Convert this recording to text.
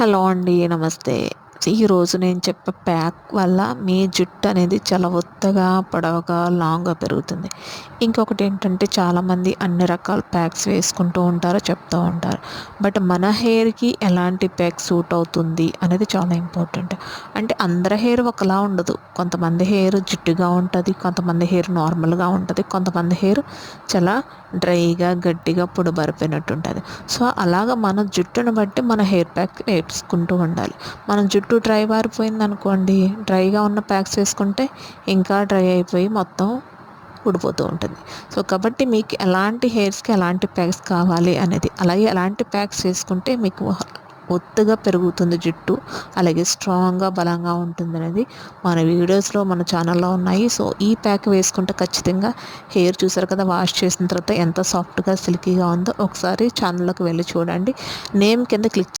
Hello అండి నమస్తే. ఈరోజు నేను చెప్పే ప్యాక్ వల్ల మీ జుట్టు అనేది చాలా ఒత్తగా పొడవగా లాంగ్గా పెరుగుతుంది. ఇంకొకటి ఏంటంటే చాలామంది అన్ని రకాల ప్యాక్స్ వేసుకుంటూ ఉంటారు చెప్తూ ఉంటారు. బట్ మన హెయిర్కి ఎలాంటి ప్యాక్ సూట్ అవుతుంది అనేది చాలా ఇంపార్టెంట్. అంటే అందరి హెయిర్ ఒకలా ఉండదు. కొంతమంది హెయిర్ జుట్టుగా ఉంటుంది కొంతమంది హెయిర్ నార్మల్గా ఉంటుంది కొంతమంది హెయిర్ చాలా డ్రైగా గట్టిగా పొడబరిపోయినట్టు ఉంటుంది. సో అలాగ మన జుట్టును బట్టి మన హెయిర్ ప్యాక్ వేసుకుంటూ ఉండాలి. మన జుట్టు డ్రై బారిపోయింది అనుకోండి డ్రైగా ఉన్న ప్యాక్స్ వేసుకుంటే ఇంకా డ్రై అయిపోయి మొత్తం ఊడిపోతూ ఉంటుంది. సో కాబట్టి మీకు ఎలాంటి హెయిర్స్కి ఎలాంటి ప్యాక్స్ కావాలి అనేది అలాగే ఎలాంటి ప్యాక్స్ వేసుకుంటే మీకు ఒత్తుగా పెరుగుతుంది జుట్టు అలాగే స్ట్రాంగ్గా బలంగా ఉంటుంది అనేది మన వీడియోస్లో మన ఛానల్లో ఉన్నాయి. సో ఈ ప్యాక్ వేసుకుంటే ఖచ్చితంగా హెయిర్ చూసారు కదా వాష్ చేసిన తర్వాత ఎంత సాఫ్ట్గా సిల్కీగా ఉందో ఒకసారి ఛానల్లోకి వెళ్ళి చూడండి. నేమ్ కింద క్లిక్